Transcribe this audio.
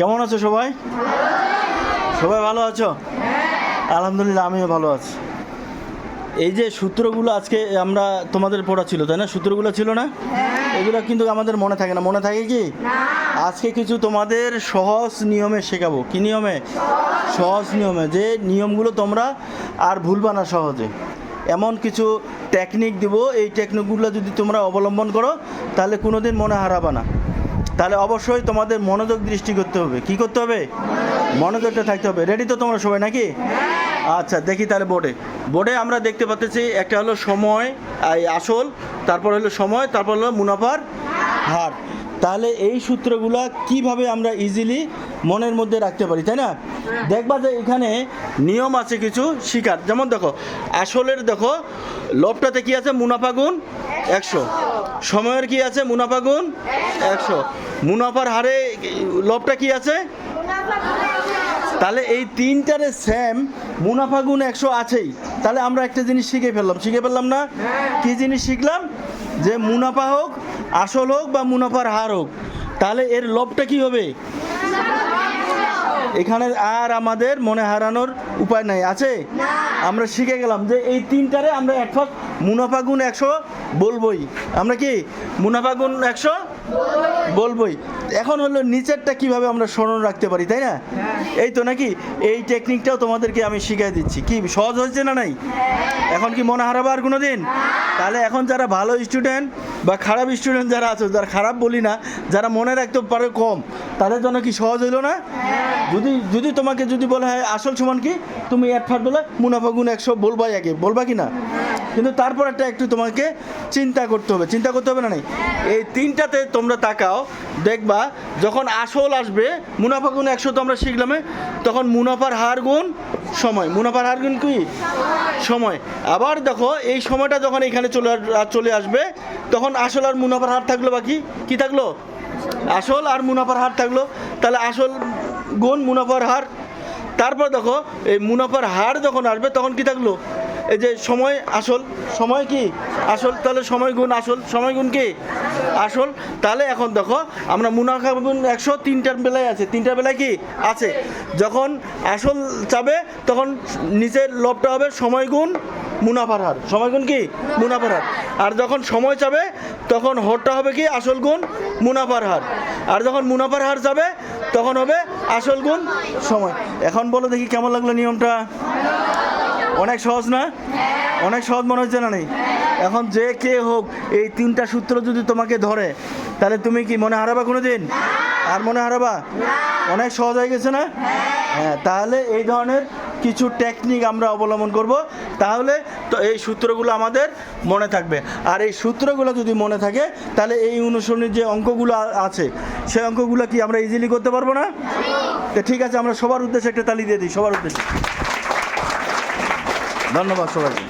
কেমন আছো সবাই? সবাই ভালো আছো? আলহামদুলিল্লাহ, আমিও ভালো আছি। এই যে সূত্রগুলো আজকে আমরা তোমাদের পড়া ছিল, তাই না? সূত্রগুলো ছিল না? এগুলো কিন্তু আমাদের মনে থাকে না। মনে থাকে কি? আজকে কিছু তোমাদের সহজ নিয়মে শেখাবো। কি নিয়মে? সহজ নিয়মে, যে নিয়মগুলো তোমরা আর ভুলবা না সহজে। এমন কিছু টেকনিক দিব। এই টেকনিকগুলো যদি তোমরা অবলম্বন করো, তাহলে কোনোদিন মনে হারাবা না। তাহলে অবশ্যই তোমাদের মনোযোগ দৃষ্টি করতে হবে। কি করতে হবে? মনোযোগটা থাকতে হবে। রেডি তো তোমরা সবাই নাকি? আচ্ছা দেখি তাহলে বোর্ডে বোর্ডে আমরা দেখতে পাচ্ছি একটা হলো সময় আসল, তারপর হলো সময়, তারপর হলো মুনাফার হার। তাহলে এই সূত্রগুলা কীভাবে আমরা ইজিলি মনের মধ্যে রাখতে পারি, তাই না? দেখবা যে এখানে নিয়ম আছে কিছু শিকার। যেমন দেখো, আসলের দেখো লবটাতে কি আছে? মুনাফা গুণ একশো। সময়ের কি আছে? মুনাফা গুণ একশো। মুনাফার হারে লবটা কি আছে? তাহলে এই তিনটারে সেম মুনাফা গুণ একশো আছেই। তাহলে আমরা একটা জিনিস শিখে ফেললাম। শিখে ফেললাম না? কি জিনিস শিখলাম? যে মুনাফা হোক, আসল হোক বা মুনাফার হার হোক, তাহলে এর লবটা কি হবে? এখানে আর আমাদের মনে হারানোর উপায় নাই আছে? আমরা শিখে গেলাম যে এই তিনটারে আমরা এক ফার্স্ট মুনাফা গুণ একশো বলবই। আমরা কি? মুনাফা গুণ একশো বলবই। এখন হলো নিচেরটা কীভাবে আমরা স্মরণ রাখতে পারি তাই না? এই তো নাকি? এই টেকনিকটাও তোমাদেরকে আমি শিখিয়ে দিচ্ছি। কি সহজ হয়েছে না নাই? এখন কি মনে হারাবার কোনো দিন তাহলে এখন যারা ভালো স্টুডেন্ট বা খারাপ স্টুডেন্ট যারা আছে যারা খারাপ বলি না যারা মনে রাখতে পারে কম তাদের জন্য কি সহজ হইল না? যদি যদি তোমাকে যদি বলা, হয়, আসল সমান কি? তুমি এক ফাট বলে, মুনাফা গুণ একশো বলবাই আগে বলবা কি না? কিন্তু তারপর একটা একটু তোমাকে চিন্তা করতে হবে। চিন্তা করতে হবে না নাই? এই তিনটাতে তোমরা তাকাও, দেখবা, যখন আসল আসবে, মুনাফা গুণ একশো তো আমরা শিখলামে, তখন মুনাফার হার গুণ সময়। মুনাফার হার গুণ কি? সময়। আবার দেখো, এই সময়টা যখন এখানে চলে চলে আসবে, তখন আসল আর মুনাফার হার থাকল বাকি কি থাকল? আসল আর মুনাফার হার থাকল। তাহলে আসল গুণ মুনাফার হার। তারপর দেখো, এই মুনাফার হার যখন আসবে, তখন কি থাকল? এই যে সময় আসল, সময় কি? আসল, তাহলে সময় গুণ আসল, সময় গুণ কি? আসল। তাহলে এখন দেখো, আমরা মুনাফা গুণ একশো তিনটার বেলায় আছে। তিনটার বেলায় কি? আছে। যখন আসল চাবে, তখন নিচের লবটা হবে সময় গুণ মুনাফার হার। সময় গুণ কি? মুনাফার হার। আর যখন সময় চাবে তখন হরটা হবে কি? আসল গুণ মুনাফার হার। আর যখন মুনাফার হার যাবে, তখন হবে আসল গুণ সময়। এখন বলো দেখি কেমন লাগল নিয়মটা? অনেক সহজ না? অনেক সহজ মনে হচ্ছে না নেই? এখন যে কে হোক, এই তিনটা সূত্র যদি তোমাকে ধরে, তাহলে তুমি কি মনে হারাবা কোনো দিন আর মনে হারাবা? অনেক সহজ হয়ে গেছে না? হ্যাঁ তাহলে এই ধরনের কিছু টেকনিক আমরা অবলম্বন করব। তাহলে তো এই সূত্রগুলো আমাদের মনে থাকবে। আর এই সূত্রগুলো যদি মনে থাকে, তাহলে এই অনুসরণের যে অঙ্কগুলো আছে, সেই অঙ্কগুলো কি আমরা ইজিলি করতে পারব না? তো ঠিক আছে, আমরা সবার উদ্দেশ্যে একটা তালি দিয়ে দিই, সবার উদ্দেশ্যে। ধন্যবাদ সবাইকে।